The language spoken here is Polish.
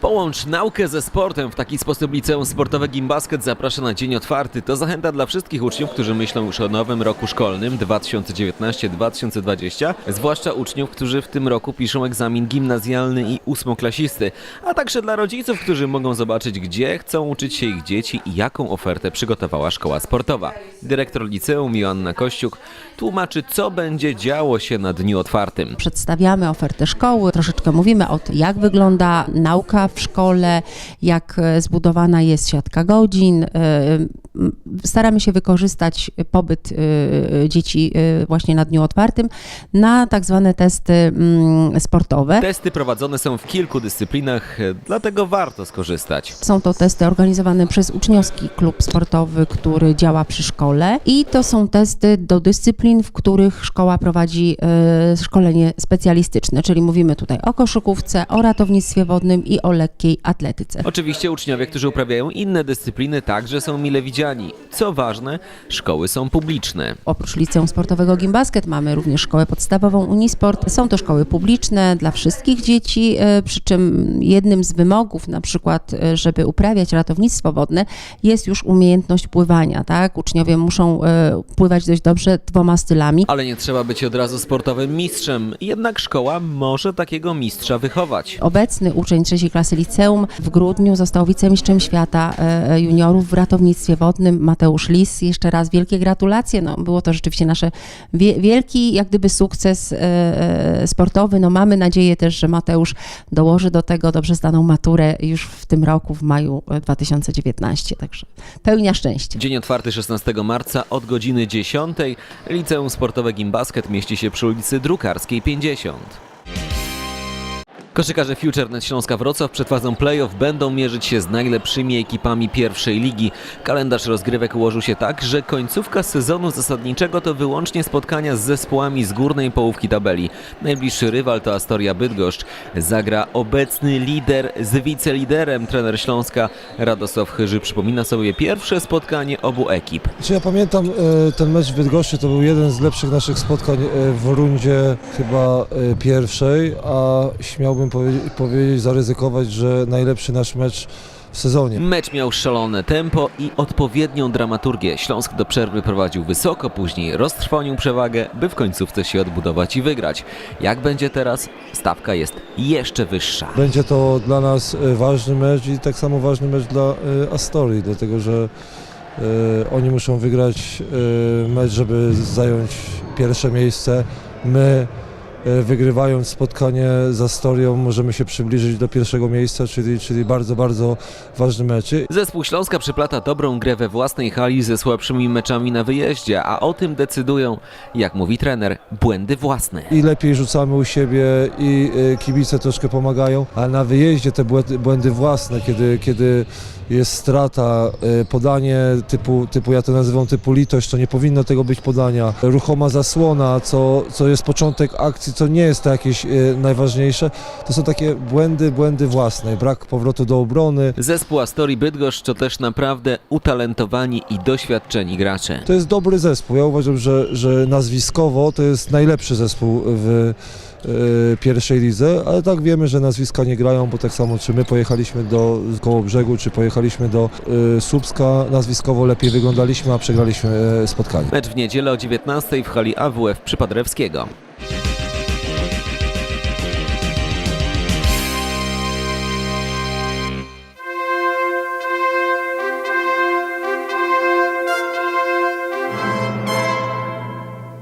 Połącz naukę ze sportem. W taki sposób Liceum Sportowe Gimbasket zaprasza na dzień otwarty. To zachęta dla wszystkich uczniów, którzy myślą już o nowym roku szkolnym 2019-2020, zwłaszcza uczniów, którzy w tym roku piszą egzamin gimnazjalny i ósmoklasisty, a także dla rodziców, którzy mogą zobaczyć, gdzie chcą uczyć się ich dzieci i jaką ofertę przygotowała szkoła sportowa. Dyrektor liceum Joanna Kościuk tłumaczy, co będzie działo się na dniu otwartym. Przedstawiamy ofertę szkoły, troszeczkę mówimy o tym, jak wygląda nauka w szkole, jak e, zbudowana jest siatka godzin. Staramy się wykorzystać pobyt e, dzieci e, właśnie na dniu otwartym na tak zwane testy mm, sportowe. Testy prowadzone są w kilku dyscyplinach, e, dlatego warto skorzystać. Są to testy organizowane przez uczniowski klub sportowy, który działa przy szkole i to są testy do dyscyplin, w których szkoła prowadzi szkolenie specjalistyczne, czyli mówimy tutaj o koszykówce, o ratownictwie wodnym i o lekkiej atletyce. Oczywiście uczniowie, którzy uprawiają inne dyscypliny, także są mile widziani. Co ważne, szkoły są publiczne. Oprócz Liceum Sportowego Gimbasket mamy również szkołę podstawową Unisport. Są to szkoły publiczne dla wszystkich dzieci, e, przy czym jednym z wymogów na przykład, e, żeby uprawiać ratownictwo wodne jest już umiejętność pływania, tak? Uczniowie muszą e, pływać dość dobrze dwoma stylami. Ale nie trzeba być od razu sportowym mistrzem, jednak szkoła może takiego mistrza wychować. Obecny uczeń trzeciej klasy liceum w grudniu został wicemistrzem świata juniorów w ratownictwie wodnym Mateusz Lis. Jeszcze raz wielkie gratulacje. No, było to rzeczywiście nasz wie, wielki jak gdyby sukces e, e, sportowy. No, mamy nadzieję też, że Mateusz dołoży do tego dobrze zdaną maturę już w tym roku, w maju e, 2019. Także pełnia szczęścia. Dzień otwarty 16 marca od godziny 10. Liceum Sportowe Gimbasket mieści się przy ulicy Drukarskiej 50. Koszykarze FutureNet Śląska Wrocław przed fazą playoff będą mierzyć się z najlepszymi ekipami pierwszej ligi. Kalendarz rozgrywek ułożył się tak, że końcówka sezonu zasadniczego to wyłącznie spotkania z zespołami z górnej połówki tabeli. Najbliższy rywal to Astoria Bydgoszcz. Zagra obecny lider z wiceliderem. Trener Śląska Radosław Chyży przypomina sobie pierwsze spotkanie obu ekip. Czy ja pamiętam e, ten mecz w Bydgoszczy, to był jeden z lepszych naszych spotkań e, w rundzie chyba e, pierwszej, a śmiałbym powie- powiedzieć, zaryzykować, że najlepszy nasz mecz w sezonie. Mecz miał szalone tempo i odpowiednią dramaturgię. Śląsk do przerwy prowadził wysoko, później roztrwonił przewagę, by w końcówce się odbudować i wygrać. Jak będzie teraz? Stawka jest jeszcze wyższa. Będzie to dla nas e, ważny mecz i tak samo ważny mecz dla e, Astorii, dlatego że e, oni muszą wygrać e, mecz, żeby zająć pierwsze miejsce. My wygrywając spotkanie z Astorią możemy się przybliżyć do pierwszego miejsca, czyli, czyli bardzo, bardzo ważny mecz. Zespół Śląska przyplata dobrą grę we własnej hali ze słabszymi meczami na wyjeździe, a o tym decydują, jak mówi trener, błędy własne. i lepiej rzucamy u siebie i y, kibice troszkę pomagają, ale na wyjeździe te błędy, własne, kiedy, kiedy jest strata, y, podanie typu, typu, ja to nazywam typu litość, to nie powinno tego być podania, ruchoma zasłona, co, co jest początek akcji, co nie jest to jakieś y, najważniejsze, to są takie błędy, błędy własne, brak powrotu do obrony, Zespół Astorii Bydgoszcz to też naprawdę utalentowani i doświadczeni gracze. To jest dobry zespół. Ja uważam, że, że nazwiskowo to jest najlepszy zespół w e, pierwszej lidze, ale tak wiemy, że nazwiska nie grają, bo tak samo czy my pojechaliśmy do Kołobrzegu, czy pojechaliśmy do e, Słupska, nazwiskowo lepiej wyglądaliśmy, a przegraliśmy e, spotkanie. Mecz w niedzielę o 19 w hali AWF Przypadrewskiego.